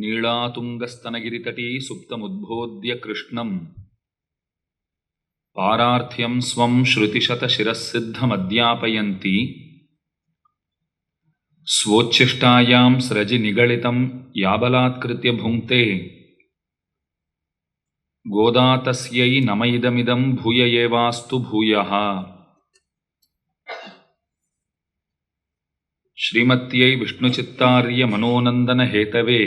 नीळातुङ्गस्तनगिरितटी सुप्तमुद्बोध्य कृष्णम् पारार्थ्यं स्वं श्रुतिशतशिरःसिद्धमध्यापयन्ती स्वोच्छिष्टायां स्रजि निगलितं याबलात्कृत्य भुङ्क्ते गोदा तस्यै नम इदमिदं भूय एवास्तु भूयः श्रीमत्यै विष्णुचित्तार्यमनोनन्दनहेतवे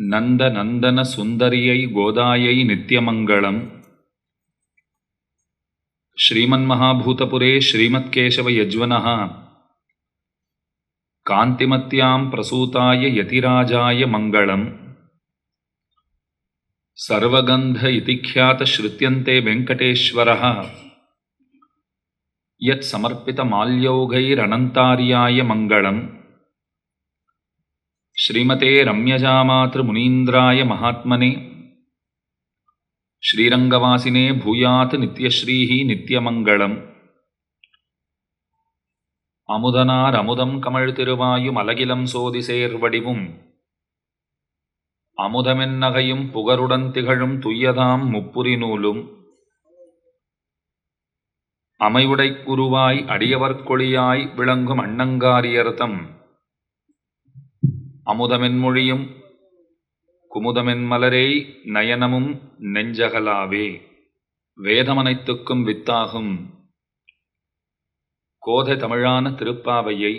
नन्दनन्दनसुन्दर्यै गोदायै नित्यमङ्गलम्। श्रीमन्महाभूतपुरे श्रीमत्केशवयज्वनः। कान्तिमत्यां प्रसूताय यतिराजाय मङ्गलम्। सर्वगन्ध इति ख्यातश्रुत्यन्ते वेङ्कटेश्वरः। यत्समर्पितमाल्यौघैरनन्तार्याय मङ्गलम् ஸ்ரீமதே ரம்யஜாமாத்திருமுனீந்திராய மகாத்மனே ஸ்ரீரங்கவாசினே பூயாத் நித்யஸ்ரீஹி நித்யமங்களம் அமுதனார் அமுதம் கமழ் திருவாயும் அலகிலம் சோதி சேர்வடிவும் அமுதமென்னகையும் புகருடன் திகழும் துய்யதாம் முப்புரி நூலும் அமைவுடைக்குருவாய் அடியவர்கொழியாய் விளங்கும் அண்ணங்காரியர்த்தம் அமுதமென்மொழியும் குமுதமென்மலரே நயனமும் நெஞ்சகலாவே. வேதமனைத்துக்கும் வித்தாகும் கோதை தமிழான திருப்பாவையை.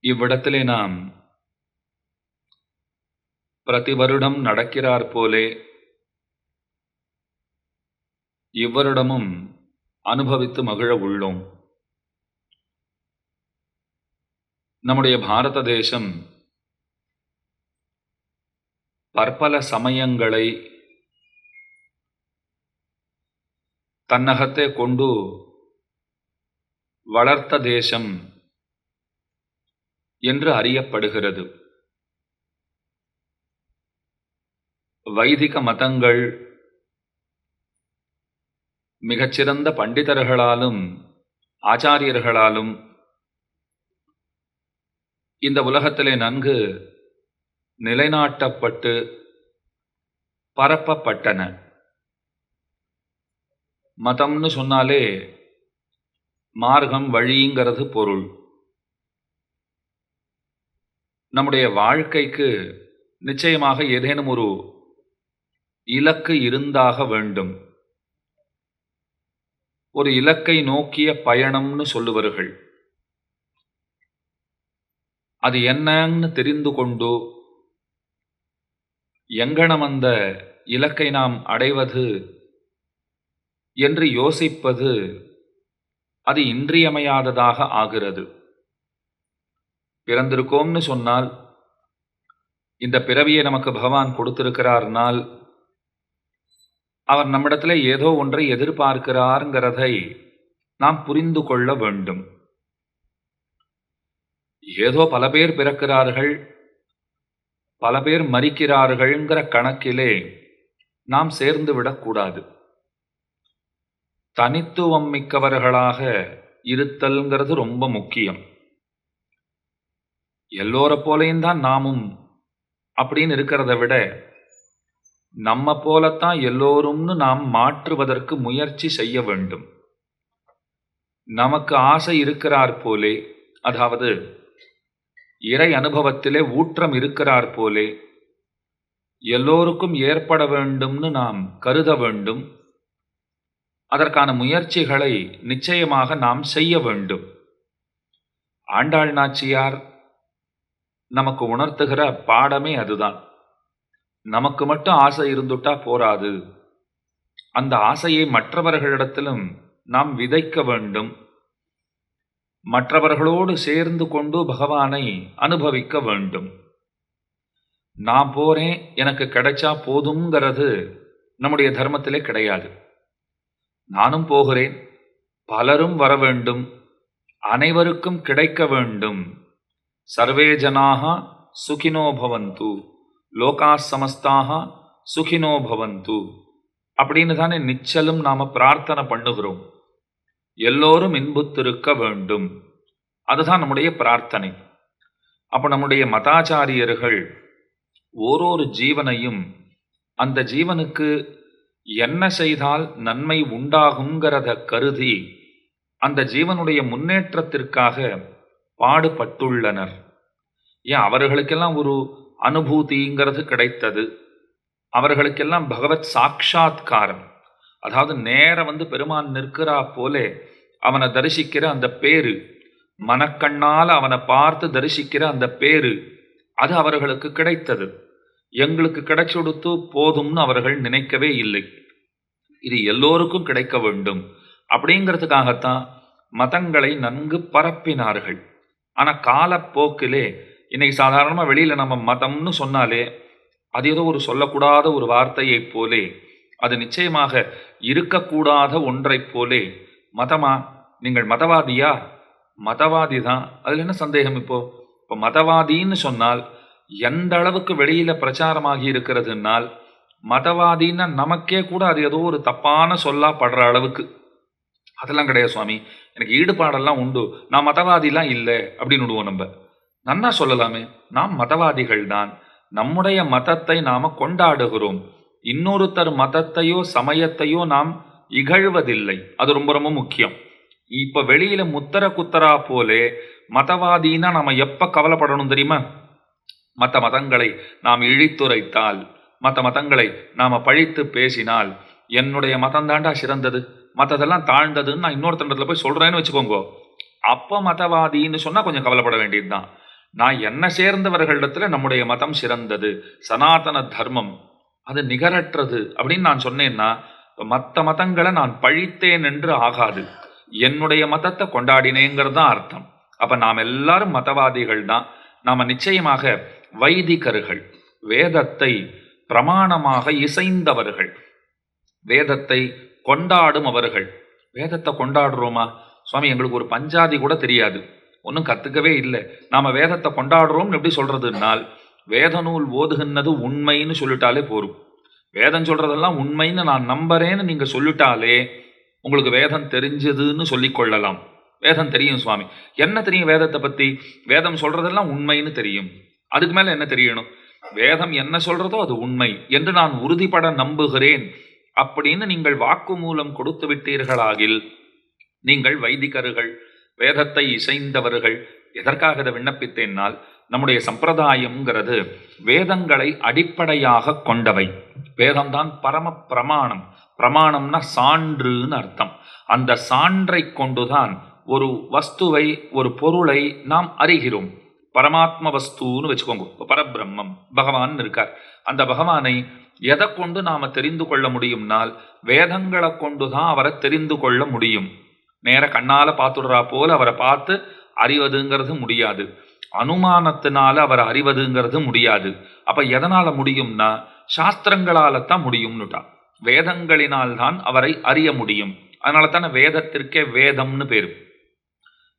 இவ்விடத்திலே நாம் பிரதி வருடம் நடக்கிறார் போலே இவ்வருடமும் அனுபவித்து மகிழ உள்ளோம். நம்முடைய பாரத தேசம் பற்பல சமயங்களை தன்னகத்தை கொண்டு வளர்த்த தேசம் என்று அறியப்படுகிறது. வைதிக மதங்கள் மிகச்சிறந்த பண்டிதர்களாலும் ஆச்சாரியர்களாலும் இந்த உலகத்திலே நன்கு நிலைநாட்டப்பட்டு பரப்பப்பட்டன. மதம்னு சொன்னாலே மார்க்கம் வழிங்கிறது பொருள். நம்முடைய வாழ்க்கைக்கு நிச்சயமாக ஏதேனும் ஒரு இலக்கு இருந்தாக வேண்டும். ஒரு இலக்கை நோக்கிய பயணம்னு சொல்லுவார்கள். அது என்னன்னு தெரிந்து கொண்டு எங்கனம் அந்த இலக்கை நாம் அடைவது என்று யோசிப்பது அது இன்றியமையாததாக ஆகிறது. பிறந்திருக்கோம்னு சொன்னால் இந்த பிறவியை நமக்கு பகவான் கொடுத்திருக்கிறார்னால் அவர் நம்மிடத்தில் ஏதோ ஒன்றை எதிர்பார்க்கிறாருங்கிறதை நாம் புரிந்து கொள்ள வேண்டும். ஏதோ பல பேர் பிறக்கிறார்கள் பல பேர் மறிக்கிறார்கள்ங்கிற கணக்கிலே நாம் சேர்ந்து விடக்கூடாது. தனித்துவம் மிக்கவர்களாக இருத்தல்ங்கிறது ரொம்ப முக்கியம். எல்லோரை போலையும் தான் நாமும் அப்படின்னு இருக்கிறத விட நம்ம போலத்தான் எல்லோரும்னு நாம் மாற்றுவதற்கு முயற்சி செய்ய வேண்டும். நமக்கு ஆசை இருக்கிறார் போலே அதாவது இறை அனுபவத்திலே ஊற்றம் இருக்கிறார் போலே. எல்லோருக்கும் ஏற்பட வேண்டும்னு நாம் கருத வேண்டும். அதற்கான முயற்சிகளை நிச்சயமாக நாம் செய்ய வேண்டும். ஆண்டாள் நாச்சியார் நமக்கு உணர்த்துகிற பாடமே அதுதான். நமக்கு மட்டும் ஆசை இருந்துட்டா போராது. அந்த ஆசையை மற்றவர்களிடத்திலும் நாம் விதைக்க வேண்டும். மற்றவர்களோடு சேர்ந்து கொண்டு பகவானை அனுபவிக்க வேண்டும். நான் போறேன் எனக்கு கிடைச்சா போதுங்கிறது நம்முடைய தர்மத்திலே கிடையாது. நானும் போகிறேன் பலரும் வர வேண்டும் அனைவருக்கும் கிடைக்க வேண்டும். சர்வே ஜனாக சுகினோ பவந்து லோகா சமஸ்தாக சுகினோ பவந்து. அப்படின்னு தானே நிச்சலும் நாம பிரார்த்தனை பண்ணுகிறோம். எல்லோரும் இன்புத்திருக்க வேண்டும். அதுதான் நம்முடைய பிரார்த்தனை. அப்போ நம்முடைய மதாச்சாரியர்கள் ஓரொரு ஜீவனையும் அந்த ஜீவனுக்கு என்ன செய்தால் நன்மை உண்டாகுங்கிறத கருதி அந்த ஜீவனுடைய முன்னேற்றத்திற்காக பாடுபட்டுள்ளனர். ஏன்? அவர்களுக்கெல்லாம் ஒரு அனுபூதிங்கிறது கிடைத்தது. அவர்களுக்கெல்லாம் பகவத் சாட்சா்காரம் அதாவது நேர வந்து பெருமான் நிற்கிறா போலே அவனை தரிசிக்கிற அந்த பேரு. மனக்கண்ணால் அவனை பார்த்து தரிசிக்கிற அந்த பேரு. அது அவர்களுக்கு கிடைத்தது. எங்களுக்கு கிடைச்சொடுத்து போதும்னு அவர்கள் நினைக்கவே இல்லை. இது எல்லோருக்கும் கிடைக்க வேண்டும். அப்படிங்கிறதுக்காகத்தான் மதங்களை நன்கு பரப்பினார்கள். ஆனால் காலப்போக்கிலே இன்னைக்கு சாதாரணமாக வெளியில் நம்ம மதம்னு சொன்னாலே அது ஏதோ ஒரு சொல்லக்கூடாத ஒரு வார்த்தையைப் போலே அது நிச்சயமாக இருக்கக்கூடாத ஒன்றைப் போலே. மதமா? நீங்கள் மதவாதியா? மதவாதி தான் அதில் என்ன சந்தேகம் இப்போ? இப்போ மதவாதின்னு சொன்னால் எந்த அளவுக்கு வெளியில பிரச்சாரமாகி இருக்கிறதுனால் மதவாதின்னா நமக்கே கூட அது ஏதோ ஒரு தப்பான சொல்லா படுற அளவுக்கு. அதெல்லாம் கிடையாது சுவாமி. எனக்கு ஈடுபாடெல்லாம் உண்டு. நான் மதவாதிலாம் இல்லை அப்படின்னு விடுவோம் நம்ம. நன்னா சொல்லலாமே. நாம் மதவாதிகள் தான் நம்முடைய மதத்தை நாம கொண்டாடுகிறோம். இன்னொருத்தர் மதத்தையோ சமயத்தையோ நாம் இகழ்வதில்லை. அது ரொம்ப ரொம்ப முக்கியம். இப்போ வெளியில முத்தர குத்தரா போலே மதவாதின்னா நம்ம எப்ப கவலைப்படணும் தெரியுமா? மற்ற மதங்களை நாம் இழித்துரைத்தால் மற்ற மதங்களை நாம் பழித்து பேசினால் என்னுடைய மதம் தாண்டா சிறந்தது? மற்றதெல்லாம் தாழ்ந்ததுன்னு நான் இன்னொருத்தண்டத்துல போய் சொல்கிறேன்னு வச்சுக்கோங்க. அப்போ மதவாதின்னு சொன்னால் கொஞ்சம் கவலைப்பட வேண்டியது தான் நான் என்ன சேர்ந்தவர்களிடத்தில் நம்முடைய மதம் சிறந்தது. சனாதன தர்மம். அது நிகரற்றது அப்படின்னு நான் சொன்னேன்னா மற்ற மதங்களை நான் பழித்தேன் என்று ஆகாது. என்னுடைய மதத்தை கொண்டாடினேங்கிறது தான் அர்த்தம். அப்ப நாம் எல்லாரும் மதவாதிகள் தான். நாம நிச்சயமாக வைதிகர்கள் வேதத்தை பிரமாணமாக இசைந்தவர்கள் வேதத்தை கொண்டாடும் அவர்கள் வேதத்தை கொண்டாடுறோமா? சுவாமி எங்களுக்கு ஒரு பஞ்சாதி கூட தெரியாது. ஒன்றும் கற்றுக்கவே இல்லை. நாம் வேதத்தை கொண்டாடுறோம்னு எப்படி சொல்கிறதுனால் வேத நூல் ஓதுகின்றது உண்மைன்னு சொல்லிட்டாலே போரும். வேதம் சொல்றதெல்லாம் உண்மைன்னு நான் நம்புறேன்னு நீங்க சொல்லிட்டாலே உங்களுக்கு வேதம் தெரிஞ்சதுன்னு சொல்லிக்கொள்ளலாம் வேதம் தெரியும் சுவாமி. என்ன தெரியும் வேதத்தை பத்தி? வேதம் சொல்றதெல்லாம் உண்மைன்னு தெரியும். அதுக்கு மேல என்ன தெரியணும்? வேதம் என்ன சொல்றதோ அது உண்மை. என்று நான் உறுதிப்பட நம்புகிறேன். அப்படின்னு நீங்கள் வாக்கு மூலம் கொடுத்து விட்டீர்களாகில் நீங்கள் வைதிகர்கள் வேதத்தை இசைந்தவர்கள் எதற்காக இதை விண்ணப்பித்தேன்னால் நம்முடைய சம்பிரதாயம்ங்கிறது வேதங்களை அடிப்படையாக கொண்டவை. வேதம்தான் பரம பிரமாணம். பிரமாணம்னா சான்றுன்னு அர்த்தம். அந்த சான்றை கொண்டுதான் ஒரு வஸ்துவை ஒரு பொருளை நாம் அறிகிறோம். பரமாத்ம வஸ்துன்னு வச்சுக்கோங்க. பரபிரம்மம் பகவான் இருக்கார். அந்த பகவானை எதை கொண்டு நாம் தெரிந்து கொள்ள முடியும்னால் வேதங்களை கொண்டு தான் அவரை தெரிந்து கொள்ள முடியும். நேர கண்ணால் பார்த்துடுறா போல் அவரை பார்த்து அறிவதுங்கிறது முடியாது. அனுமானத்தினால அவர் அறிவதுங்கிறது முடியாது. அப்ப எதனால முடியும்னா சாஸ்திரங்களால தான் முடியும்னுட்டா வேதங்களினால் தான் அவரை அறிய முடியும். அதனால தானே வேதத்திற்கே வேதம்னு பேரு.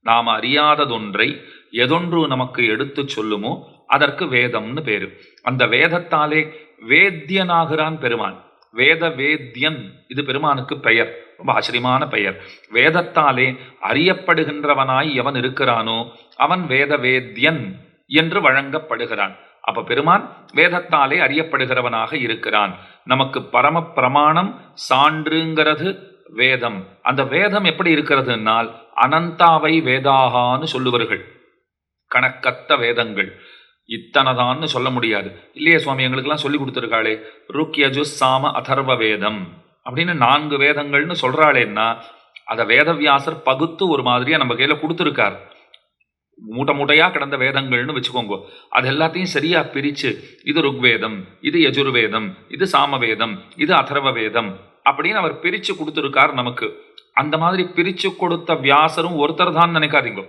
நாம் அறியாததொன்றை எதொன்று நமக்கு எடுத்து சொல்லுமோ அதற்கு வேதம்னு பேரு. அந்த வேதத்தாலே வேத்தியனாகிறான் பெருமான். வேத வேத்தியன் இது பெருமானுக்கு பெயர். ரொம்ப ஆச்சரியமான பெயர். வேதத்தாலே அறியப்படுகின்றவனாய் எவன் இருக்கிறானோ அவன் வேத வேத்யன் என்று வழங்கப்படுகிறான். அப்ப பெருமான் வேதத்தாலே அறியப்படுகிறவனாக இருக்கிறான். நமக்கு பரம பிரமாணம் சான்றுங்கிறது வேதம். அந்த வேதம் எப்படி இருக்கிறதுனால் அனந்தாவை வேதாகான்னு சொல்லுவார்கள். கணக்கத்த வேதங்கள். இத்தனைதான்னு சொல்ல முடியாது. இல்லையே சுவாமி எங்களுக்கெல்லாம் சொல்லி கொடுத்துருக்காளே. ருக்யஜு சாம அதர்வ வேதம். அப்படின்னு நான்கு வேதங்கள்னு சொல்கிறாளேன்னா அதை வேதவியாசர் பகுத்து ஒரு மாதிரியாக நம்ம கையில் கொடுத்துருக்கார். மூட்டை மூட்டையாக கிடந்த வேதங்கள்னு வச்சுக்கோங்க. அது எல்லாத்தையும் சரியாக பிரித்து இது ருக்வேதம் இது யஜுர்வேதம் இது சாமவேதம் இது அதர்வ வேதம் அப்படின்னு அவர் பிரித்து கொடுத்துருக்கார் நமக்கு. அந்த மாதிரி பிரித்து கொடுத்த வியாசரும் ஒருத்தர் தான் நினைக்காதீங்க.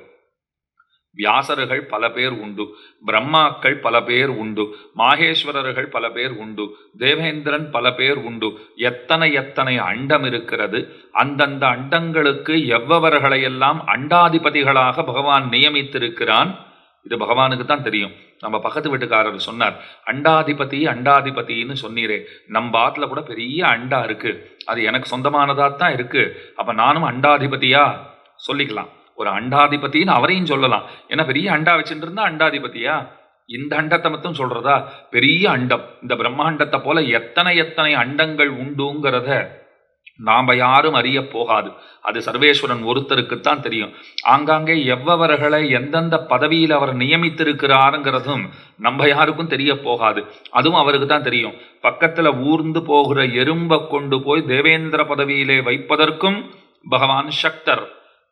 வியாசர்கள் பல பேர் உண்டு பிரம்மாக்கள் பல பேர் உண்டு மாகேஸ்வரர்கள் பல பேர் உண்டு தேவேந்திரன் பல பேர் உண்டு. எத்தனை எத்தனை அண்டம் இருக்கிறது அந்தந்த அண்டங்களுக்கு எவ்வவர்களையெல்லாம் அண்டாதிபதிகளாக பகவான் நியமித்திருக்கிறான் இது பகவானுக்கு தான் தெரியும். நம்ம பக்கத்து வீட்டுக்காரர் சொன்னார் அண்டாதிபதி அண்டாதிபதின்னு சொன்னீரே நம்ம ஆத்துல கூட பெரிய அண்டா இருக்கு அது எனக்கு சொந்தமானதாக தான் இருக்கு அப்போ நானும் அண்டாதிபதியா? சொல்லிக்கலாம். ஒரு அண்டாதிபத்தின்னு அவரையும் சொல்லலாம். ஏன்னா பெரிய அண்டா வச்சுட்டு இருந்தா அண்டாதிபதியா இந்த அண்டத்தை மட்டும் சொல்றதா? பெரிய அண்டம். இந்த பிரம்மாண்டத்தை போல எத்தனை எத்தனை அண்டங்கள் உண்டுங்கிறத நாம யாரும் அறிய போகாது. அது சர்வேஸ்வரன் ஒருத்தருக்குத்தான் தெரியும். ஆங்காங்கே எவ்வவர்களை எந்தெந்த பதவியில் அவர் நியமித்திருக்கிறாருங்கிறதும் நம்ம யாருக்கும் தெரிய போகாது. அதுவும் அவருக்கு தான் தெரியும். பக்கத்துல ஊர்ந்து போகிற எறும்பை கொண்டு போய் தேவேந்திர பதவியிலே வைப்பதற்கும் பகவான் சக்தர்.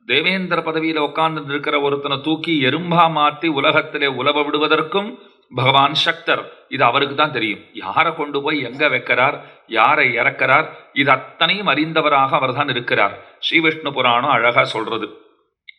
தேவேந்திர பதவியில் உட்கார்ந்து இருக்கிற ஒருத்தனை தூக்கி எறும்பா மாற்றி உலகத்திலே உலவ விடுவதற்கும் பகவான் சக்தர். இது அவருக்கு தான் தெரியும். யாரை கொண்டு போய் எங்க வைக்கிறார்? யாரை இறக்கிறார்? இது அத்தனையும் அறிந்தவராக அவர்தான் இருக்கிறார். ஸ்ரீவிஷ்ணு புராணம் அழகா சொல்றது.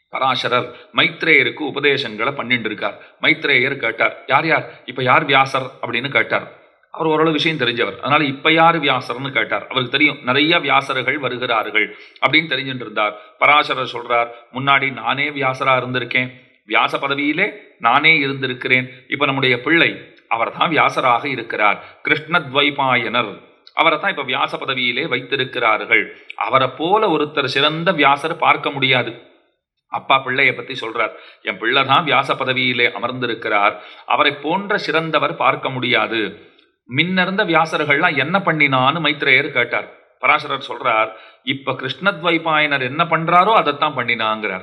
பராசரர் மைத்ரேயருக்கு உபதேசங்களை பண்ணிட்டு இருக்கார். மைத்ரேயர் கேட்டார் யார் யார்? இப்ப யார் வியாசர்? அப்படின்னு கேட்டார். அவர் ஓரளவு விஷயம் தெரிஞ்சவர். அதனால் இப்போ யார் வியாசர்னு கேட்டார். அவருக்கு தெரியும் நிறைய வியாசர்கள் வருகிறார்கள் அப்படின்னு தெரிஞ்சுட்டு இருந்தார் பராசரர் சொல்கிறார் முன்னாடி நானே வியாசராக இருந்திருக்கேன். வியாச பதவியிலே நானே இருந்திருக்கிறேன். இப்போ நம்முடைய பிள்ளை அவர் தான் வியாசராக இருக்கிறார். கிருஷ்ணத்வைபாயனர் அவரை தான் இப்போ வியாச பதவியிலே வைத்திருக்கிறார்கள். அவரை போல ஒருத்தர் சிறந்த வியாசர் பார்க்க முடியாது. அப்பா பிள்ளையை பற்றி சொல்கிறார் என் பிள்ளை தான் வியாச பதவியிலே அமர்ந்திருக்கிறார். அவரை போன்ற சிறந்தவர் பார்க்க முடியாது. மின்னர்ந்த வியாசர்கள்லாம் என்ன பண்ணினான்னு மைத்ரேயர் கேட்டார். பராசரர் சொல்றார் இப்ப கிருஷ்ணத்வைபாயனர் என்ன பண்றாரோ அதைத்தான் பண்ணினாங்கிறார்.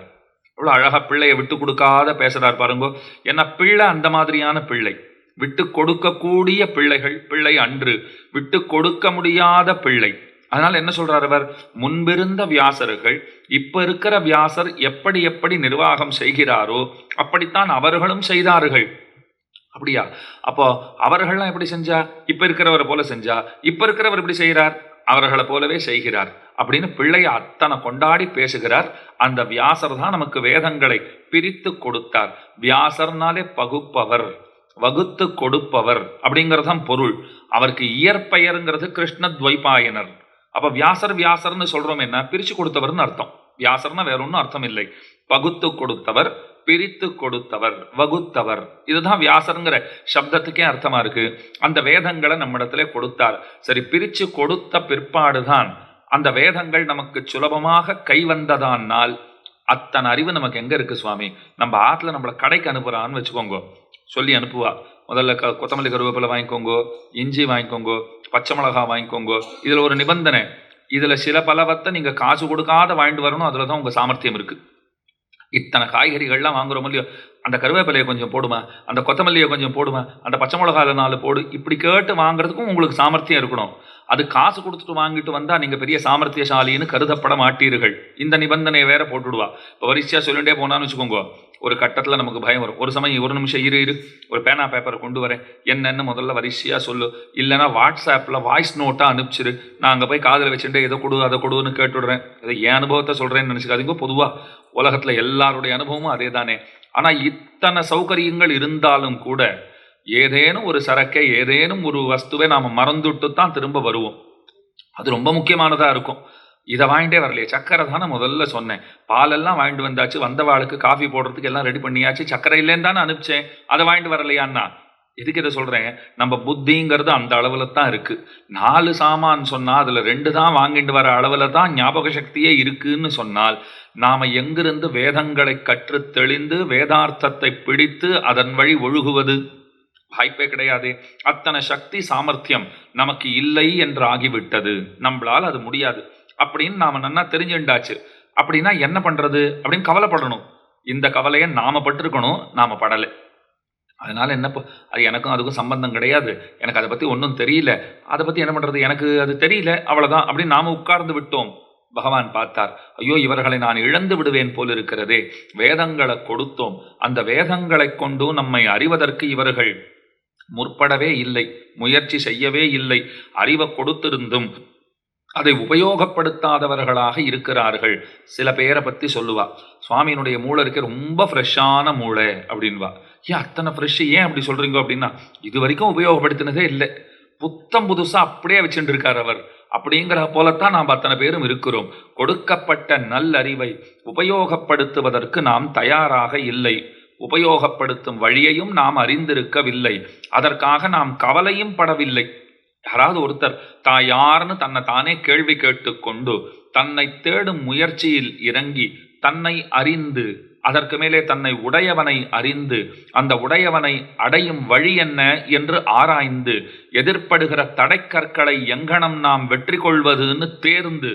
இவ்வளோ அழகா பிள்ளையை விட்டு கொடுக்காத பேசுறார் பாருங்க. ஏன்னா பிள்ளை அந்த மாதிரியான பிள்ளை. விட்டு கொடுக்கக்கூடிய பிள்ளைகள் பிள்ளை அன்று. விட்டு கொடுக்க முடியாத பிள்ளை. அதனால என்ன சொல்றார் அவர்? முன்பிருந்த வியாசர்கள் இப்ப இருக்கிற வியாசர் எப்படி எப்படி நிர்வாகம் செய்கிறாரோ அப்படித்தான் அவர்களும் செய்தார்கள். அப்படியா? அப்போ அவர்கள்லாம் எப்படி செஞ்சா? இப்ப இருக்கிறவரை போல செஞ்சா? இப்ப இருக்கிறவர் எப்படி செய்கிறார்? அவர்களை போலவே செய்கிறார். அப்படின்னு பிள்ளைய அத்தனை கொண்டாடி பேசுகிறார். அந்த வியாசர் தான் நமக்கு வேதங்களை பிரித்து கொடுத்தார். வியாசர்னாலே பகுப்பவர் வகுத்து கொடுப்பவர் அப்படிங்கறதுதான் பொருள். அவருக்கு இயற்பெயருங்கிறது கிருஷ்ண துவைபாயனர் அப்ப வியாசர் வியாசர்னு சொல்றோம் என்ன? பிரிச்சு கொடுத்தவர்னு அர்த்தம். வியாசர்னா வேற ஒன்றும் அர்த்தம் இல்லை. பகுத்து கொடுத்தவர் பிரித்து கொடுத்தவர் வகுத்தவர். இதுதான் வியாசருங்கிற சப்தத்துக்கே அர்த்தமா இருக்கு. அந்த வேதங்களை நம்மிடத்துல கொடுத்தார். சரி பிரிச்சு கொடுத்த பிற்பாடுதான் அந்த வேதங்கள் நமக்கு சுலபமாக கை வந்ததானால் அத்தனை அறிவு நமக்கு எங்க இருக்கு சுவாமி? நம்ம ஆத்துல நம்மளை கடைக்கு அனுப்புறான்னு வச்சுக்கோங்க. சொல்லி அனுப்புவா. முதல்ல க கொத்தமல்லி கருவேப்பிலை வாங்கிக்கோங்கோ இஞ்சி வாங்கிக்கோங்கோ பச்சை மிளகா வாங்கிக்கோங்கோ. இதில் ஒரு நிபந்தனை. இதில் சில பலவத்தை நீங்கள் காசு கொடுக்காத வாங்கிட்டு வரணும். அதில் தான் உங்கள் சாமர்த்தியம் இருக்குது இத்தனை காய்கறிகள்லாம் வாங்குறோம் இல்லையோ அந்த கருவேப்பிலையை கொஞ்சம் போடுமா அந்த கொத்தமல்லியை கொஞ்சம் போடுமா அந்த பச்சை மிளகால நாலு போடு இப்படி கேட்டு வாங்குறதுக்கும் உங்களுக்கு சாமர்த்தியம் இருக்கணும். அது காசு கொடுத்துட்டு வாங்கிட்டு வந்தால் நீங்கள் பெரிய சாமர்த்தியசாலின்னு கருதப்பட மாட்டீர்கள். இந்த நிபந்தனையை வேற போட்டுடுவா. இப்போ வரிசையாக சொல்லிகிட்டே போனான்னு வச்சுக்கோங்க. ஒரு கட்டத்தில் நமக்கு பயம் வரும். ஒரு சமயம் ஒரு நிமிஷம் இரு இரு. ஒரு பேனா பேப்பரை கொண்டு வரேன். என்னென்னு முதல்ல வரிசையாக சொல்லு. இல்லைன்னா வாட்ஸ்அப்பில் வாய்ஸ் நோட்டாக அனுப்பிச்சிரு. நான் அங்கே போய் காதில் வச்சுட்டு இதை கொடு அதை கொடுன்னு கேட்டுடுறேன். இதை என் அனுபவத்தை சொல்கிறேன்னு நினச்சிக்காதீங்க. பொதுவாக உலகத்தில் எல்லாருடைய அனுபவமும் அதே தானே ஆனால் இத்தனை சௌகரியங்கள் இருந்தாலும் கூட ஏதேனும் ஒரு சரக்கை ஏதேனும் ஒரு வஸ்துவை நாம் மறந்துட்டு தான் திரும்ப வருவோம். அது ரொம்ப முக்கியமானதாக இருக்கும். இதை வாங்கிட்டே வரலையே. சக்கரை தானே முதல்ல சொன்னேன். பாலெல்லாம் வாங்கிட்டு வந்தாச்சு. வந்தவாளுக்கு காஃபி போடுறதுக்கு எல்லாம் ரெடி பண்ணியாச்சு. சக்கரை இல்லைன்னு தானே அனுப்பிச்சேன். அதை வாங்கிட்டு வரலையான்னா எதுக்கு இதை சொல்கிறேன் நம்ம புத்திங்கிறது அந்த அளவில் தான் இருக்குது நாலு சாமான் சொன்னால் அதில் ரெண்டு தான் வாங்கிட்டு வர அளவில் தான் ஞாபக சக்தியே இருக்குன்னு சொன்னால் நாம் எங்கிருந்து வேதங்களை கற்று தெளிந்து வேதார்த்தத்தை பிடித்து அதன் வழி ஒழுகுவது? வாய்ப்பே கிடையாது. அத்தனை சக்தி சாமர்த்தியம் நமக்கு இல்லை என்று ஆகிவிட்டது. நம்மளால் அது முடியாது. அப்படின்னு நாம் நன்னா தெரிஞ்சுண்டாச்சு. அப்படின்னா என்ன பண்ணுறது அப்படின்னு கவலைப்படணும். இந்த கவலையை நாம பட்டிருக்கணும் நாம் படலை. அதனால் என்ன ப- அது எனக்கும் அதுக்கும் சம்பந்தம் கிடையாது. எனக்கு அதை பற்றி ஒன்றும் தெரியல. அதை பற்றி என்ன பண்ணுறது எனக்கு அது தெரியல. அவ்வளோதான் அப்படின்னு நாம் உட்கார்ந்து விட்டோம். பகவான் பார்த்தார். ஐயோ இவர்களை நான் இழந்து விடுவேன் போல் இருக்கிறதே. வேதங்களை கொடுத்தோம். அந்த வேதங்களை கொண்டு நம்மை அறிவதற்கு இவர்கள் முற்படவே இல்லை முயற்சி செய்யவே இல்லை அறிவை கொடுத்திருந்தும் அதை உபயோகப்படுத்தாதவர்களாக இருக்கிறார்கள். சில பேரை பற்றி சொல்லுவா சுவாமியினுடைய மூளை இருக்க ரொம்ப ஃப்ரெஷ்ஷான மூளை அப்படின்வா. ஏன் அத்தனை ஃப்ரெஷ்ஷு? ஏன் அப்படி சொல்கிறீங்க அப்படின்னா இது வரைக்கும் உபயோகப்படுத்தினதே இல்லை. புத்தம் புதுசாக அப்படியே வச்சுட்டு இருக்கார் அவர். அப்படிங்கிற போலத்தான் நாம் அத்தனை பேரும் இருக்கிறோம். கொடுக்கப்பட்ட நல்லறிவை உபயோகப்படுத்துவதற்கு நாம் தயாராக இல்லை. உபயோகப்படுத்தும் வழியையும் நாம் அறிந்திருக்கவில்லை. அதற்காக நாம் கவலையும் படவில்லை. யாராவது ஒருத்தர் தான் யாருன்னு தன்னை தானே கேள்வி கேட்டுக்கொண்டு தன்னை தேடும் முயற்சியில் இறங்கி தன்னை அறிந்து அதற்கு மேலே தன்னை உடையவனை அறிந்து அந்த உடையவனை அடையும் வழி என்ன என்று ஆராய்ந்து எதிர்ப்படுகிற தடைக்கற்களை எங்கனம் நாம் வெற்றி கொள்வதுன்னு தேர்ந்து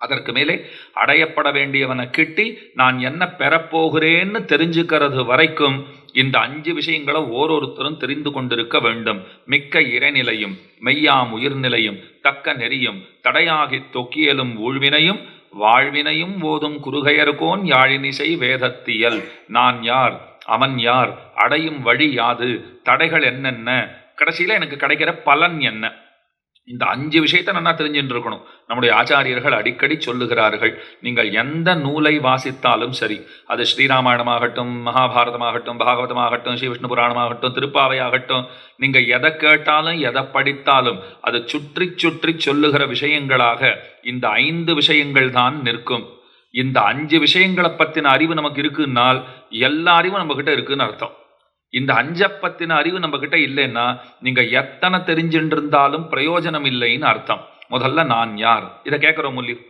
அதற்கு மேலே அடையப்பட வேண்டியவனை கிட்டி நான் என்ன பெறப்போகிறேன்னு தெரிஞ்சுக்கிறது வரைக்கும் இந்த அஞ்சு விஷயங்களை ஓரொருத்தரும் தெரிந்து கொண்டிருக்க வேண்டும். மிக்க இறைநிலையும் மெய்யாம் உயிர்நிலையும் தக்க நெறியும் தடையாகித் தொக்கியலும் ஊழ்வினையும் வாழ்வினையும் ஓதும் குறுகையர்கோன் யாழினிசை வேதத்தியல். நான் யார்? அவன் யார்? அடையும் வழி யாது? தடைகள் என்னென்ன? கடைசியில் எனக்கு கிடைக்கிற பலன் என்ன? இந்த அஞ்சு விஷயத்தை நல்லா தெரிஞ்சுட்டு இருக்கணும் நம்முடைய ஆச்சாரியர்கள் அடிக்கடி சொல்லுகிறார்கள் நீங்கள் எந்த நூலை வாசித்தாலும் சரி அது ஸ்ரீராமாயணமாகட்டும் மகாபாரதமாகட்டும் பாகவதமாகட்டும் ஸ்ரீ விஷ்ணு புராணமாகட்டும் திருப்பாவையாகட்டும் நீங்கள் எதை கேட்டாலும் எதை படித்தாலும் அது சுற்றி சுற்றி சொல்லுகிற விஷயங்களாக இந்த ஐந்து விஷயங்கள் தான் நிற்கும். இந்த அஞ்சு விஷயங்களை பற்றின அறிவு நமக்கு இருக்குன்னால் எல்லா அறிவும் நம்மக்கிட்ட இருக்குன்னு அர்த்தம். இந்த அஞ்சப்பத்தின அறிவு நம்ம கிட்ட இல்லைன்னா நீங்க எத்தனை தெரிஞ்சுட்டு இருந்தாலும் பிரயோஜனம் இல்லைன்னு அர்த்தம். முதல்ல நான் யார்? இதை கேட்கிறோம் முல்லி.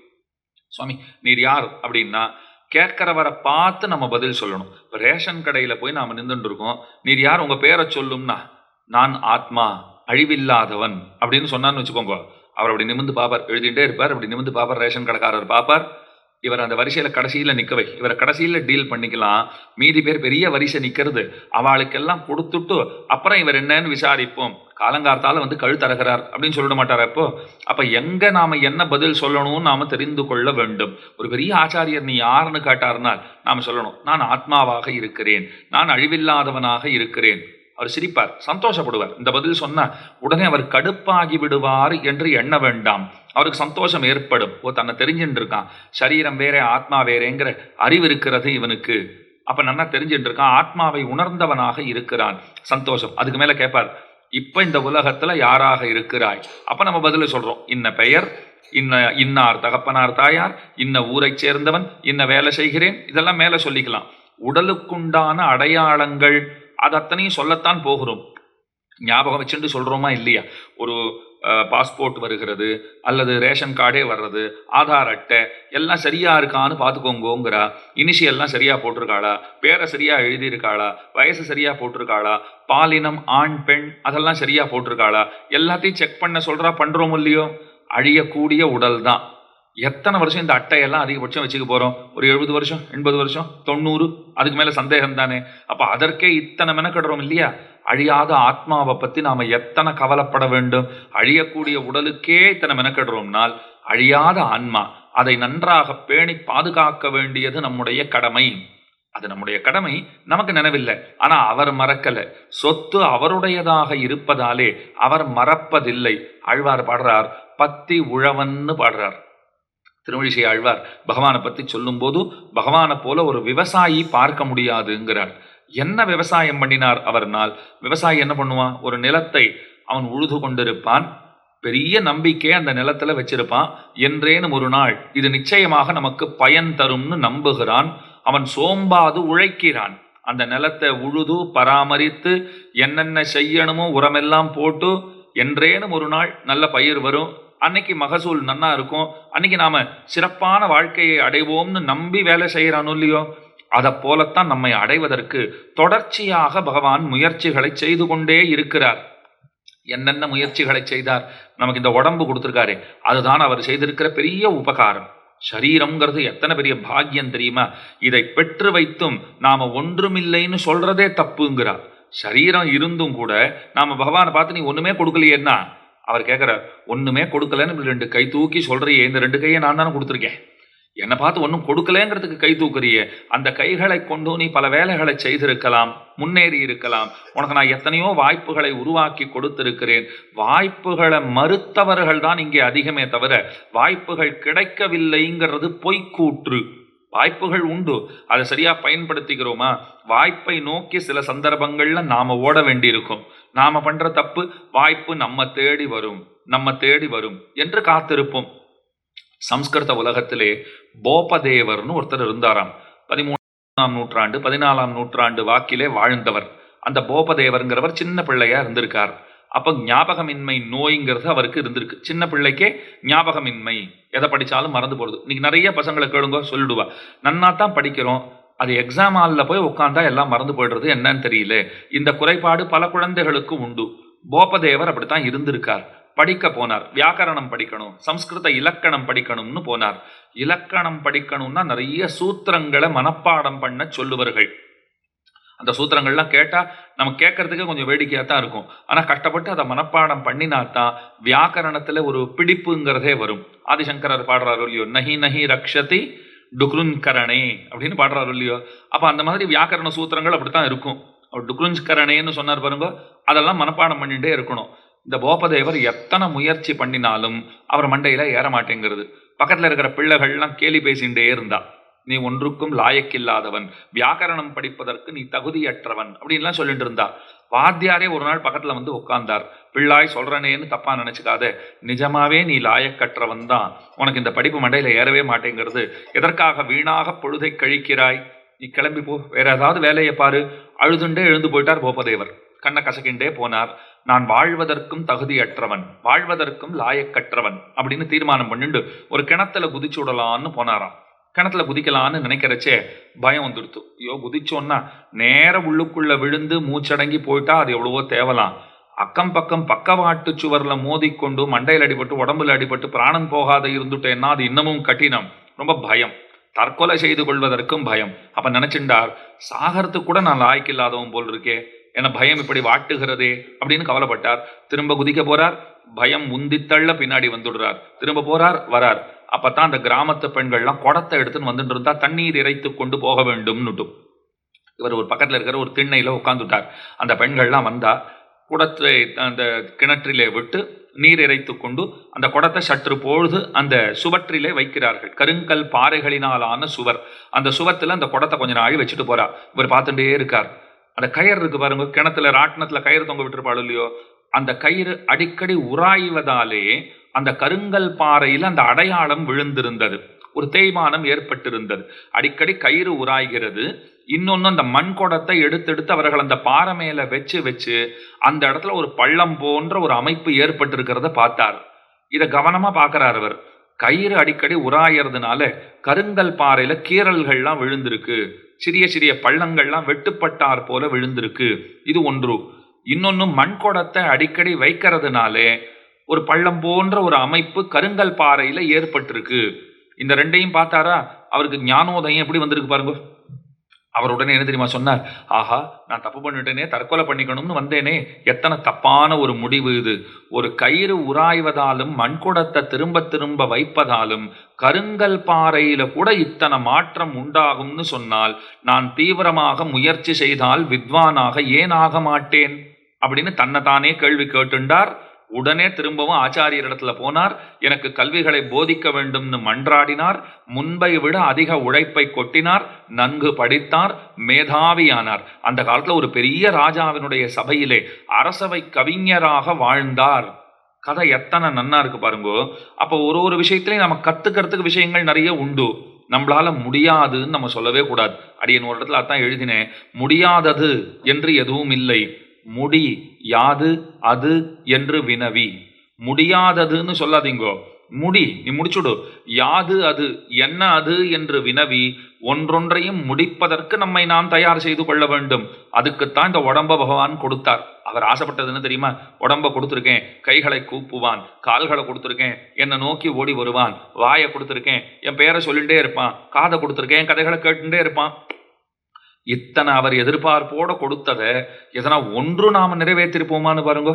சுவாமி நீர் யார் அப்படின்னா கேட்கிறவரை பார்த்து நம்ம பதில் சொல்லணும். இப்போ ரேஷன் கடையில் போய் நாம் நின்றுட்டு இருக்கோம் நீர் யார்? உங்கள் பேரை சொல்லும்னா நான் ஆத்மா அழிவில்லாதவன் அப்படின்னு சொன்னான்னு வச்சுக்கோங்க. அவர் அப்படி நிமிந்து பார்ப்பார். எழுதிட்டே இருப்பார். அப்படி நிமிந்து பார்ப்பார் ரேஷன் கடைக்காரர் பார்ப்பார். இவர் அந்த வரிசையில் கடைசியில் நிற்கவை இவரை கடைசியில் டீல் பண்ணிக்கலாம். மீதி பேர் பெரிய வரிசை நிற்கிறது அவளுக்கெல்லாம் கொடுத்துட்டு அப்புறம் இவர் என்னன்னு விசாரிப்போம். காலங்கார்த்தால வந்து கழுத்தறகிறார் அப்படின்னு சொல்லிட மாட்டார் அப்போ அப்போ எங்கே நாம் என்ன பதில் சொல்லணும்னு நாம் தெரிந்து கொள்ள வேண்டும். ஒரு பெரிய ஆச்சாரியர் நீ யாருன்னு கேட்டார்னால் நாம் சொல்லணும் நான் ஆத்மாவாக இருக்கிறேன். நான் அழிவில்லாதவனாக இருக்கிறேன். அவர் சிரிப்பார் சந்தோஷப்படுவார். இந்த பதில் சொன்னால் உடனே அவர் கடுப்பாகி விடுவார் என்று எண்ண வேண்டாம். அவருக்கு சந்தோஷம் ஏற்படும். ஓ தன்னை தெரிஞ்சுட்டு இருக்கான் சரீரம் வேற ஆத்மா வேறேங்கிற அறிவு இருக்கிறது இவனுக்கு. அப்போ நல்லா தெரிஞ்சுட்டு இருக்கான் ஆத்மாவை உணர்ந்தவனாக இருக்கிறான். சந்தோஷம். அதுக்கு மேலே கேட்பார் இப்போ இந்த உலகத்தில் யாராக இருக்கிறாய்? அப்போ நம்ம பதில் சொல்கிறோம் இன்ன பெயர் இன்ன இன்னார் தகப்பனார் தாயார் இன்ன ஊரைச் சேர்ந்தவன் இன்ன வேலை செய்கிறேன். இதெல்லாம் மேலே சொல்லிக்கலாம். உடலுக்குண்டான அடையாளங்கள் அது அத்தனையும் சொல்லத்தான் போகிறோம். ஞாபகம் வச்சுட்டு சொல்கிறோமா இல்லையா? ஒரு பாஸ்போர்ட் வருகிறது அல்லது ரேஷன் கார்டே வர்றது ஆதார் அட்டை எல்லாம் சரியாக இருக்கான்னு பார்த்துக்கோங்கோங்கிறா. இனிஷியல்லாம் சரியாக போட்டிருக்காளா? பேரை சரியாக எழுதியிருக்காளா? வயசு சரியாக போட்டிருக்காளா? பாலினம் ஆண் பெண் அதெல்லாம் சரியாக போட்டிருக்காளா? எல்லாத்தையும் செக் பண்ண சொல்கிறா பண்ணுறோம் இல்லையோ? அழியக்கூடிய உடல் தான் எத்தனை வருஷம் இந்த அட்டையெல்லாம் அதிகபட்சம் வச்சுக்க போகிறோம் ஒரு எழுபது வருஷம் எண்பது வருஷம் தொண்ணூறு அதுக்கு மேலே சந்தேகம் தானே அப்போ அதற்கே இத்தனை மெனக்கடுறோம் இல்லையா? அழியாத ஆத்மாவை பற்றி நாம் எத்தனை கவலைப்பட வேண்டும்? அழியக்கூடிய உடலுக்கே இத்தனை மெனக்கடுறோம்னால் அழியாத ஆன்மா அதை நன்றாக பேணி பாதுகாக்க வேண்டியது நம்முடைய கடமை. அது நம்முடைய கடமை. நமக்கு நினைவில்லை. ஆனால் அவர் மறக்கலை. சொத்து அவருடையதாக இருப்பதாலே அவர் மறப்பதில்லை. ஆழ்வார் பாடுறார் பத்தி உழவன்னு பாடுறார். திருமழிசை ஆழ்வார் பகவானை பற்றி சொல்லும்போது பகவானை போல ஒரு விவசாயி பார்க்க முடியாதுங்கிறார். என்ன விவசாயம் பண்ணினார் அவர்னால்? விவசாயி என்ன பண்ணுவான்? ஒரு நிலத்தை அவன் உழுது கொண்டிருப்பான். பெரிய நம்பிக்கை அந்த நிலத்தில் வச்சிருப்பான். என்றேனும் ஒரு நாள் இது நிச்சயமாக நமக்கு பயன் தரும்னு நம்புகிறான். அவன் சோம்பாது உழைக்கிறான். அந்த நிலத்தை உழுது பராமரித்து என்னென்ன செய்யணுமோ உரமெல்லாம் போட்டு என்றேனும் ஒரு நாள் நல்ல பயிர் வரும். அன்னைக்கு மகசூல் நன்னா இருக்கும். அன்னைக்கு நாம சிறப்பான வாழ்க்கையை அடைவோம்னு நம்பி வேலை செய்கிறானோ இல்லையோ அதை போலத்தான் நம்மை அடைவதற்கு தொடர்ச்சியாக பகவான் முயற்சிகளை செய்து கொண்டே இருக்கிறார். என்னென்ன முயற்சிகளை செய்தார்? நமக்கு இந்த உடம்பு கொடுத்துருக்காரு. அதுதான் அவர் செய்திருக்கிற பெரிய உபகாரம். சரீரம்ங்கிறது எத்தனை பெரிய பாக்கியம் தெரியுமா? இதை பெற்று வைத்தும் நாம் ஒன்றுமில்லைன்னு சொல்றதே தப்புங்கிறார். சரீரம் இருந்தும் கூட நாம் பகவானை பார்த்து நீ ஒன்றுமே கொடுக்கலையேன்னா? அவர் கேட்குறார் ஒன்றுமே கொடுக்கலன்னு ரெண்டு கை தூக்கி சொல்கிறியே இந்த ரெண்டு கையை நான் தானே கொடுத்துருக்கேன். என்னை பார்த்து ஒன்றும் கொடுக்கலேங்கிறதுக்கு கை தூக்குறியே அந்த கைகளை கொண்டு நீ பல வேலைகளை செய்திருக்கலாம் முன்னேறி இருக்கலாம். உனக்கு நான் எத்தனையோ வாய்ப்புகளை உருவாக்கி கொடுத்திருக்கிறேன். வாய்ப்புகளை மறுத்தவர்கள் தான் இங்கே அதிகமே தவிர வாய்ப்புகள் கிடைக்கவில்லைங்கிறது பொய்க்கூற்று. வாய்ப்புகள் உண்டு. அதை சரியா பயன்படுத்திக்கிறோமா? வாய்ப்பை நோக்கி சில சந்தர்ப்பங்கள்ல நாம ஓட வேண்டியிருக்கும். நாம பண்ற தப்பு வாய்ப்பு நம்ம தேடி வரும். நம்ம தேடி வரும் என்று காத்திருப்போம். சம்ஸ்கிருத உலகத்திலே போபதேவர்னு ஒருத்தர் இருந்தாராம். பதிமூணாம் நூற்றாண்டு பதினாலாம் நூற்றாண்டு வாக்கிலே வாழ்ந்தவர். அந்த போபதேவர்ங்கிறவர் சின்ன பிள்ளையா இருந்திருக்கார். அப்போ ஞாபகமின்மை நோய்ங்கிறது அவருக்கு இருந்திருக்கு. சின்ன பிள்ளைக்கே ஞாபகமின்மை. எதை படிச்சாலும் மறந்து போகிறது இன்னைக்கு நிறைய பசங்களை கேளுங்க சொல்லிடுவா. நன்னா தான் படிக்கிறோம். அது எக்ஸாம் ஹாலில் போய் உட்காந்தா எல்லாம் மறந்து போயிடுறது என்னன்னு தெரியல. இந்த குறைபாடு பல குழந்தைகளுக்கு உண்டு. போபதேவர் அப்படித்தான் இருந்திருக்கார். படிக்க போனார். வியாக்கரணம் படிக்கணும். சம்ஸ்கிருத இலக்கணம் படிக்கணும்னு போனார். இலக்கணம் படிக்கணும்னா நிறைய சூத்திரங்களை மனப்பாடம் பண்ண சொல்லுவார்கள். அந்த சூத்திரங்கள்லாம் கேட்டால் நம்ம கேட்கறதுக்கே கொஞ்சம் வேடிக்கையாக தான் இருக்கும். ஆனால் கஷ்டப்பட்டு அதை மனப்பாடம் பண்ணினா தான் ஒரு பிடிப்புங்கிறதே வரும். ஆதிசங்கரர் பாடுறாரு இல்லையோ நஹி நஹி ரக்ஷதி டுக்ருன்கரணே அப்படின்னு பாடுறாரு இல்லையோ அப்போ அந்த மாதிரி வியாக்கரண சூத்திரங்கள் அப்படி தான் இருக்கும். அவர் டுக்ருன்ஸ்கரணேன்னு சொன்னார் பாருங்க அதெல்லாம் மனப்பாடம் பண்ணிகிட்டே இருக்கணும். இந்த போபதேவர் எத்தனை முயற்சி பண்ணினாலும் அவர் மண்டையில் ஏற மாட்டேங்கிறது. பக்கத்தில் இருக்கிற பிள்ளைகள்லாம் கேலி பேசிகிட்டே இருந்தால் நீ ஒன்றுக்கும் லாயக்கில்லாதவன். வியாக்கரணம் படிப்பதற்கு நீ தகுதியற்றவன். அப்படின்லாம் சொல்லிட்டு இருந்தா. வாத்தியாரே ஒரு நாள் பக்கத்துல வந்து உட்கார்ந்தார் பிள்ளாய் சொல்றனேன்னு தப்பா நினைச்சுக்காத. நிஜமாவே நீ லாயக்கற்றவன் தான். உனக்கு இந்த படிப்பு மண்டையில ஏறவே மாட்டேங்கிறது. எதற்காக வீணாக பொழுதை கழிக்கிறாய்? நீ கிளம்பி போ. வேற ஏதாவது வேலையை பாரு. அழுதுண்டே எழுந்து போயிட்டார் போபதேவர் கண்ணை கசக்கிண்டே போனார். நான் வாழ்வதற்கும் தகுதியற்றவன். வாழ்வதற்கும் லாயக்கற்றவன். அப்படின்னு தீர்மானம் பண்ணிட்டு ஒரு கிணத்துல குதிச்சு விடலான்னு போனாராம். கிணத்துல குதிக்கலான்னு நினைக்கிறச்சே பயம் வந்துடுத்து ஐயோ குதிச்சோன்னா நேர உள்ளுக்குள்ள விழுந்து மூச்சடங்கி போயிட்டா அது எவ்வளவோ தேவலாம். அக்கம் பக்கம் பக்கவாட்டு சுவர்ல மோதிக்கொண்டு மண்டையில் அடிபட்டு உடம்புல அடிபட்டு பிராணம் போகாத இருந்துட்டேன்னா அது இன்னமும் கடினம். ரொம்ப பயம். தற்கொலை செய்து கொள்வதற்கும் பயம். அப்ப நினைச்சுண்டார் சாகரத்துக்கு கூட நான் லாய்க்கு இல்லாதவன் போல் இருக்கே. என பயம் இப்படி வாட்டுகிறதே அப்படின்னு கவலைப்பட்டார். திரும்ப குதிக்க போறார். பயம் உந்தித்தள்ள பின்னாடி வந்துடுறார். திரும்ப போறார் வரார். அப்பதான் அந்த கிராமத்து பெண்கள்லாம் குடத்தை எடுத்துன்னு வந்துட்டு இருந்தா தண்ணீர் இறைத்து கொண்டு போக வேண்டும்னுட்டு இவர் ஒரு பக்கத்துல இருக்கிற ஒரு திண்ணையில உட்காந்துட்டார் அந்த பெண்கள்லாம் வந்தா குடத்தை அந்த கிணற்றிலே விட்டு நீர் இறைத்து கொண்டு அந்த குடத்தை சற்று பொழுது அந்த சுவற்றிலே வைக்கிறார்கள். கருங்கல் பாறைகளினாலான சுவர். அந்த சுவத்துல அந்த குடத்தை கொஞ்ச நாள் வச்சுட்டு போறா. இவர் பார்த்துட்டே இருக்கார். அந்த கயிறு இருக்கு பாருங்க கிணத்துல ராட்டினத்துல கயிறு தொங்க விட்டுருப்பாள் இல்லையோ? அந்த கயிறு அடிக்கடி உராய்வதாலே அந்த கருங்கல் பாறையில் அந்த அடையாளம் விழுந்திருந்தது. ஒரு தேய்மானம் ஏற்பட்டிருந்தது. அடிக்கடி கயிறு உராய்கிறது. இன்னொன்று அந்த மண் குடத்தை எடுத்து எடுத்து அவர்கள் அந்த பாறை மேல வச்சு வச்சு அந்த இடத்துல ஒரு பள்ளம் போன்ற ஒரு அமைப்பு ஏற்பட்டிருக்கிறத பார்த்தார். இதை கவனமா பார்க்கறார் அவர். கயிறு அடிக்கடி உராயறதுனால கருங்கல் பாறையில கீறல்கள்லாம் விழுந்திருக்கு. சிறிய சிறிய பள்ளங்கள்லாம் வெட்டுப்பட்டார் போல விழுந்திருக்கு. இது ஒன்று. இன்னொன்னு மண்குடத்தை அடிக்கடி வைக்கிறதுனாலே ஒரு பள்ளம் போன்ற ஒரு அமைப்பு கருங்கல் பாறையில ஏற்பட்டிருக்கு. இந்த ரெண்டையும் பார்த்தாரா? அவருக்கு ஞானோதயம் எப்படி வந்திருக்கு பாருங்க. அவர் உடனே என்ன தெரியுமா சொன்னார்? ஆஹா நான் தப்பு பண்ணிட்டேனே தற்கொலை பண்ணிக்கணும்னு வந்தேனே. எத்தனை தப்பான ஒரு முடிவு இது. ஒரு கயிறு உராய்வதாலும் மண்குடத்தை திரும்ப திரும்ப வைப்பதாலும் கருங்கல் பாறையில கூட இத்தனை மாற்றம் உண்டாகும்னு சொன்னால் நான் தீவிரமாக முயற்சி செய்தால் வித்வானாக ஏன் ஆக மாட்டேன்? அப்படின்னு தன்னைத்தானே கேள்வி கேட்டுண்டார். உடனே திரும்பவும் ஆச்சாரியரிடத்துல போனார். எனக்கு கல்விகளை போதிக்க வேண்டும்னு மன்றாடினார். முன்பை விட அதிக உழைப்பை கொட்டினார். நன்கு படித்தார். மேதாவியானார். அந்த காலத்துல ஒரு பெரிய ராஜாவினுடைய சபையிலே அரசவை கவிஞராக வாழ்ந்தார். கதை எத்தனை நன்னா இருக்கு பாருங்கோ. அப்போ ஒரு ஒரு விஷயத்திலையும் நம்ம கத்துக்கிறதுக்கு விஷயங்கள் நிறைய உண்டு. நம்மளால முடியாதுன்னு நம்ம சொல்லவே கூடாது. அடியன் ஒரு இடத்துல அதான் எழுதினேன். முடியாதது என்று எதுவும் இல்லை. முடி யாது அது என்று வினவி. முடியாததுன்னு சொல்லாதீங்கோ. முடி நீ முடிச்சுடு. யாது அது என்ன அது என்று வினவி ஒன்றொன்றையும் முடிப்பதற்கு நம்மை நாம் தயார் செய்து கொள்ள வேண்டும். அதுக்குத்தான் இந்த உடம்ப பகவான் கொடுத்தார். அவர் ஆசைப்பட்டதுன்னு தெரியுமா? உடம்ப கொடுத்துருக்கேன் கைகளை கூப்புவான் கால்களை கொடுத்துருக்கேன் என்னை நோக்கி ஓடி வருவான் வாயை கொடுத்துருக்கேன் என் பேரை சொல்லிகிட்டே இருப்பான் காதை கொடுத்துருக்கேன் கதைகளை கேட்டுட்டே இருப்பான். இத்தனை அவர் எதிர்பார்ப்போட கொடுத்ததை எதனா ஒன்று நாம நிறைவேற்றிருப்போமான்னு பாருங்க.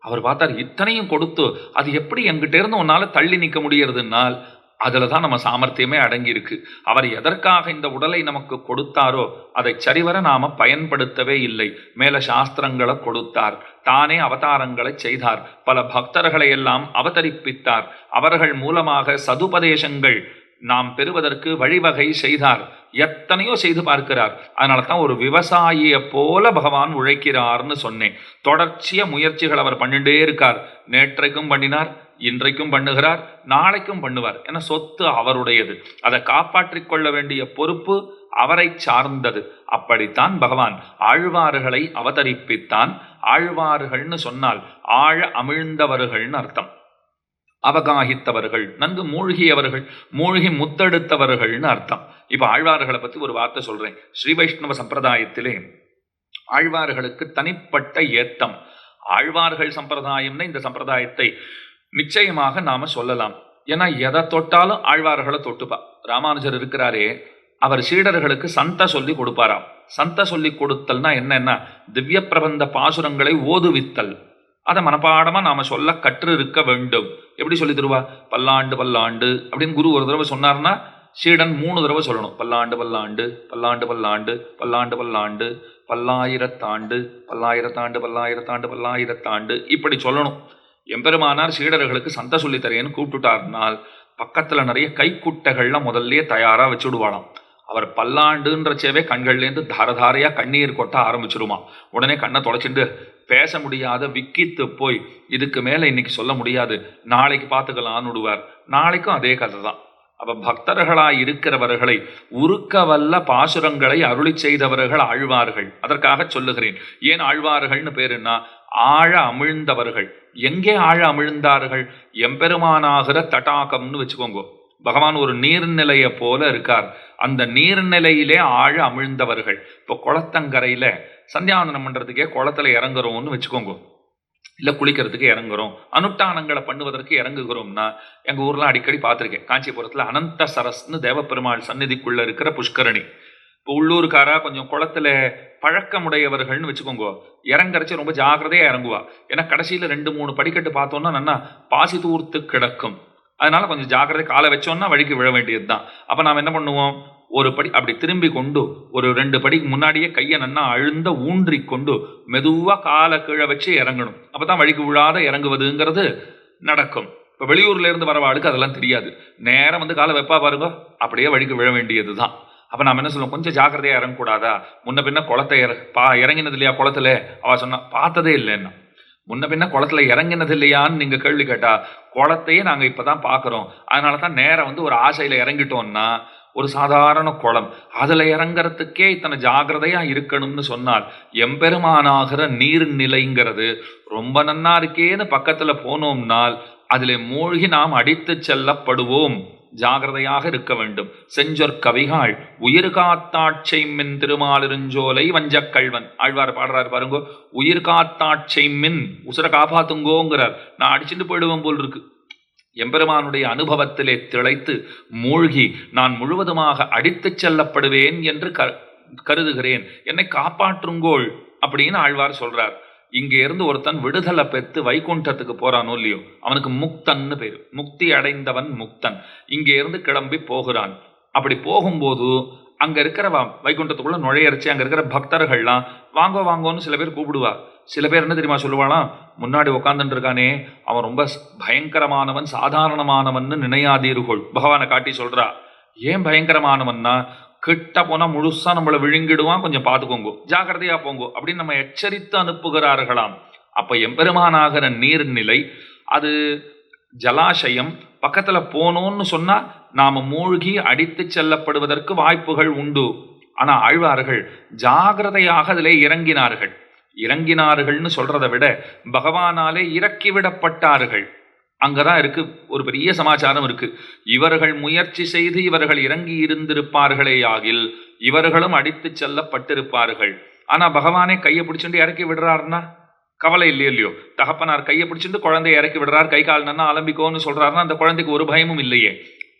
அவர் பார்த்தார் இத்தனையும் கொடுத்து அது எப்படி எங்கிட்ட இருந்து உன்னால தள்ளி நிற்க முடியறதுனால் அதில் தான் நம்ம சாமர்த்தியமே அடங்கியிருக்கு. அவர் எதற்காக இந்த உடலை நமக்கு கொடுத்தாரோ அதை சரிவர நாம பயன்படுத்தவே இல்லை. மேல சாஸ்திரங்களை கொடுத்தார். தானே அவதாரங்களை செய்தார். பல பக்தர்களை எல்லாம் அவதரிப்பித்தார். அவர்கள் மூலமாக சதுபதேசங்கள் நாம் பெறுவதற்கு வழிவகை செய்தார். எத்தனையோ செய்து பார்க்கிறார். அதனால தான் ஒரு விவசாயியை போல பகவான் உழைக்கிறார்னு சொன்னேன். தொடர்ச்சிய முயற்சிகள் அவர் பண்ணிட்டே இருக்கார். நேற்றைக்கும் பண்ணினார் இன்றைக்கும் பண்ணுகிறார் நாளைக்கும் பண்ணுவார் என சொத்து அவருடையது. அதை காப்பாற்றிக் கொள்ள வேண்டிய பொறுப்பு அவரை சார்ந்தது. அப்படித்தான் பகவான் ஆழ்வார்களை அவதரிப்பித்தான். ஆழ்வார்கள்னு சொன்னால் ஆழ அமிழ்ந்தவர்கள்னு அர்த்தம். அவகாகித்தவர்கள் நன்கு மூழ்கியவர்கள் மூழ்கி முத்தெடுத்தவர்கள்னு அர்த்தம். இப்போ ஆழ்வார்களை பற்றி ஒரு வார்த்தை சொல்கிறேன் ஸ்ரீ வைஷ்ணவ சம்பிரதாயத்திலே ஆழ்வார்களுக்கு தனிப்பட்ட ஏத்தம். ஆழ்வார்கள் சம்பிரதாயம்னு இந்த சம்பிரதாயத்தை நிச்சயமாக நாம் சொல்லலாம். ஏன்னா எதை தொட்டாலும் ஆழ்வார்களை தொட்டுப்பா. ராமானுஜர் இருக்கிறாரே அவர் சீடர்களுக்கு சந்த சொல்லி கொடுப்பாராம். சந்த சொல்லி கொடுத்தல்னா என்னன்னா திவ்ய பிரபந்த பாசுரங்களை ஓதுவித்தல். அதை மனப்பாடமாக நாம் சொல்ல கற்று இருக்க வேண்டும். எப்படி சொல்லி தருவா? பல்லாண்டு பல்லாண்டு அப்படின்னு குரு ஒரு தடவை சொன்னார்னா சீடன் மூணு தடவை சொல்லணும். பல்லாண்டு பல்லாண்டு பல்லாண்டு பல்லாண்டு பல்லாண்டு பல்லாண்டு பல்லாயிரத்தாண்டு பல்லாயிரத்தாண்டு பல்லாயிரத்தாண்டு பல்லாயிரத்தாண்டு இப்படி சொல்லணும். எம்பெருமானார் சீடர்களுக்கு சந்த சொல்லி கூப்பிட்டுட்டார்னால் பக்கத்தில் நிறைய கைக்குட்டைகள்லாம் முதல்லயே வச்சு விடுவாளாம் அவர் பல்லாண்டுன்றச்சேவே கண்கள்லேருந்து தாரதாரையாக கண்ணீர் கொட்ட ஆரம்பிச்சிருமா. உடனே கண்ணை தொலைச்சிட்டு பேச முடியாத விக்கித்து போய் இதுக்கு மேலே இன்னைக்கு சொல்ல முடியாது. நாளைக்கு பார்த்துக்கலான்னு விடுவார். நாளைக்கும் அதே கதை தான் அப்போ பக்தர்களாய் இருக்கிறவர்களை உருக்க வல்ல பாசுரங்களை அருளி செய்தவர்கள் ஆழ்வார்கள். அதற்காக சொல்லுகிறேன். ஏன் ஆழ்வார்கள்னு பேருன்னா ஆழ அமிழ்ந்தவர்கள். எங்கே ஆழ அமிழ்ந்தார்கள்? எம்பெருமானாகிற தடாகம்னு வச்சுக்கோங்க. பகவான் ஒரு நீர்நிலையை போல இருக்கார். அந்த நீர்நிலையிலே ஆழ அமிழ்ந்தவர்கள். இப்போ குளத்தங்கரையில் சந்தியாவந்தனம் பண்ணுறதுக்கே குளத்துல இறங்குறோம்னு வச்சுக்கோங்க. இல்லை குளிக்கிறதுக்கு இறங்குறோம். அனுஷ்டானங்களை பண்ணுவதற்கு இறங்குகிறோம்னா எங்கள் ஊரில் அடிக்கடி பார்த்துருக்கேன். காஞ்சிபுரத்தில் அனந்த சரஸ்னு தேவப்பெருமாள் சந்நிதிக்குள்ளே இருக்கிற புஷ்கரணி. இப்போ உள்ளூர்காரா கொஞ்சம் குளத்துல பழக்கமுடையவர்கள்னு வச்சுக்கோங்க. இறங்கறச்சு ரொம்ப ஜாகிரதையாக இறங்குவா. ஏன்னா கடைசியில் ரெண்டு மூணு படிக்கட்டு பார்த்தோன்னா நல்லா பாசி தூர்த்து கிடக்கும். அதனால கொஞ்சம் ஜாக்கிரதை காலை வச்சோம்னா வழிக்கு விழ வேண்டியது தான் அப்போ நாம் என்ன பண்ணுவோம்? ஒரு படி அப்படி திரும்பி கொண்டு ஒரு ரெண்டு படிக்கு முன்னாடியே கையை நன்னா அழுந்த ஊன்றி கொண்டு மெதுவாக காலை கீழே வச்சு இறங்கணும். அப்போ தான் வழிக்கு விழாத இறங்குவதுங்கிறது நடக்கும். இப்போ வெளியூர்ல இருந்து வரவாளுக்கு அதெல்லாம் தெரியாது. நேரம் வந்து காலை வைப்பா பாருங்க அப்படியே வழிக்கு விழ வேண்டியது தான் அப்போ நாம் என்ன சொல்லுவோம்? கொஞ்சம் ஜாக்கிரதையாக இறங்கக்கூடாதா? முன்ன பின்ன குளத்தை இற பா இறங்கினது இல்லையா குளத்துல? அவள் சொன்னா பார்த்ததே இல்லைன்னா. முன்ன பின்ன குளத்துல இறங்கினது இல்லையான்னு நீங்க கேள்வி கேட்டா குளத்தையே நாங்க இப்பதான் பாக்குறோம். அதனால தான் நேரம் வந்து ஒரு ஆசையில இறங்கிட்டோம்னா ஒரு சாதாரண குளம். அதுல இறங்கிறதுக்கே இத்தனை ஜாகிரதையா இருக்கணும்னு சொன்னால் எம்பெருமானாகிற நீர்நிலைங்கிறது ரொம்ப நன்னா இருக்கேன்னு பக்கத்துல போனோம்னால் அதில் மூழ்கி நாம் அடித்து செல்லப்படுவோம். ஜாகிரதையாக இருக்க வேண்டும். செஞ்சொற் கவிகாள் உயிர் காத்தாட்சை மின் திருமாலிருஞ்சோலை வஞ்சக்கள்வன் ஆழ்வார் பாடுறாரு பாருங்க உயிர் காத்தாட்சை மின் உசுர காப்பாத்துங்கோங்கிறார். நான் அடிச்சுட்டு போயிடுவேன் போல் இருக்கு எம்பெருமானுடைய அனுபவத்திலே திளைத்து மூழ்கி நான் முழுவதுமாக அடித்துச் செல்லப்படுவேன் என்று கருதுகிறேன். என்னை காப்பாற்றுங்கோள் அப்படின்னு ஆழ்வார் சொல்றார். இங்கே இருந்து ஒருத்தன் விடுதலை பெற்று வைகுண்டத்துக்கு போறானோ இல்லையோ அவனுக்கு முக்தன்னு பேர். முக்தி அடைந்தவன் முக்தன். இங்கே இருந்து கிளம்பி போகிறான். அப்படி போகும்போது அங்க இருக்கிற வைகுண்டத்துக்குள்ள நுழையரிச்சு அங்க இருக்கிற பக்தர்கள்லாம் வாங்கோ வாங்கோன்னு சில பேர் கூப்பிடுவா. சில பேர் என்ன தெரியுமா சொல்லுவாளாம் முன்னாடி உட்காந்துட்டு இருக்கானே அவன் ரொம்ப ஸ்- பயங்கரமானவன் சாதாரணமானவன்னு நினையாதீர்கள். பகவானை காட்டி சொல்றா. ஏன் பயங்கரமானவன்னா கிட்ட போனா முழுசா நம்மளை விழுங்கிடுவான். கொஞ்சம் பார்த்துக்கோங்க. ஜாக்கிரதையா போங்கோ. அப்படின்னு நம்ம எச்சரித்து அனுப்புகிறார்களாம். அப்ப எம்பெருமானாகிற நீர்நிலை அது ஜலாசயம் பக்கத்துல போனோம்னு சொன்னா நாம மூழ்கி அடித்து செல்லப்படுவதற்கு வாய்ப்புகள் உண்டு. ஆனா ஆழ்வார்கள் ஜாகிரதையாக அதிலே இறங்கினார்கள். இறங்கினார்கள்னு சொல்றதை விட பகவானாலே இறக்கி விடப்பட்டார்கள். அங்கதான் இருக்கு ஒரு பெரிய சமாச்சாரம் இருக்கு. இவர்கள் முயற்சி செய்து இவர்கள் இறங்கி இருந்திருப்பார்களே ஆகில் இவர்களும் அடித்து செல்லப்பட்டிருப்பார்கள். ஆனா பகவானே கையை பிடிச்சுட்டு இறக்கி விடுறாருன்னா? கவலை இல்லையோ இல்லையோ? தகப்பனார் கையை பிடிச்சிட்டு குழந்தைய இறக்கி விடுறார் கை கால் நன்னா அலம்பிக்கோன்னு சொல்றாருன்னா அந்த குழந்தைக்கு ஒரு பயமும் இல்லையே.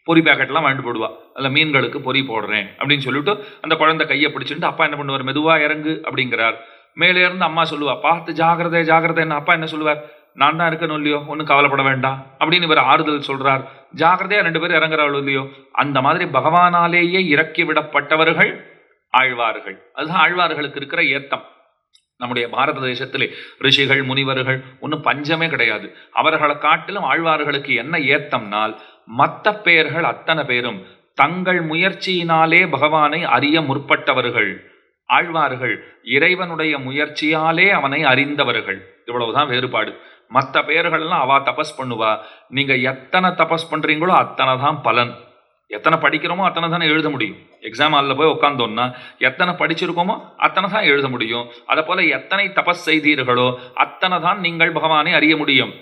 பொரி பேக்கெட்லாம் வாங்கிட்டு போடுவா. அதில் மீன்களுக்கு பொரி போடுறேன் அப்படின்னு சொல்லிட்டு அந்த குழந்தை கையை பிடிச்சிட்டு அப்பா என்ன பண்ணுவார்? மெதுவா இறங்கு அப்படிங்கிறார். மேலே இருந்து அம்மா சொல்லுவா பார்த்து ஜாகிரதை ஜாகிரதைன்னு. அப்பா என்ன சொல்லுவார்? நான் தான் இருக்கணும் இல்லையோ? ஒன்றும் கவலைப்பட வேண்டாம். அப்படின்னு இவர் ஆறுதல் சொல்றார். ஜாகிரதையா ரெண்டு பேரும் இறங்குறாள் இல்லையோ? அந்த மாதிரி பகவானாலேயே இறக்கி விடப்பட்டவர்கள் ஆழ்வார்கள். அதுதான் ஆழ்வார்களுக்கு இருக்கிற ஏத்தம். நம்முடைய பாரத தேசத்திலே ரிஷிகள் முனிவர்கள் ஒன்றும் பஞ்சமே கிடையாது. அவர்களை காட்டிலும் ஆழ்வார்களுக்கு என்ன ஏத்தம்னால் மற்ற பெயர்கள் அத்தனை பேரும் தங்கள் முயற்சியினாலே பகவானை அறிய முற்பட்டவர்கள். ஆழ்வார்கள் இறைவனுடைய முயற்சியாலே அவனை அறிந்தவர்கள். இவ்வளவுதான் வேறுபாடு. மற்ற பெயர்கள்லாம் அவா தபஸ் பண்ணுவா. நீங்கள் எத்தனை தபஸ் பண்ணுறீங்களோ அத்தனை தான் பலன். எத்தனை படிக்கிறோமோ அத்தனை தானே எழுத முடியும். எக்ஸாம் ஹாலில் போய் உட்காந்தோன்னா எத்தனை படிச்சிருக்கோமோ அத்தனை தான் எழுத முடியும். அதை போல் எத்தனை தபஸ் செய்தீர்களோ அத்தனை தான் நீங்கள் பகவானை அறிய முடியும்.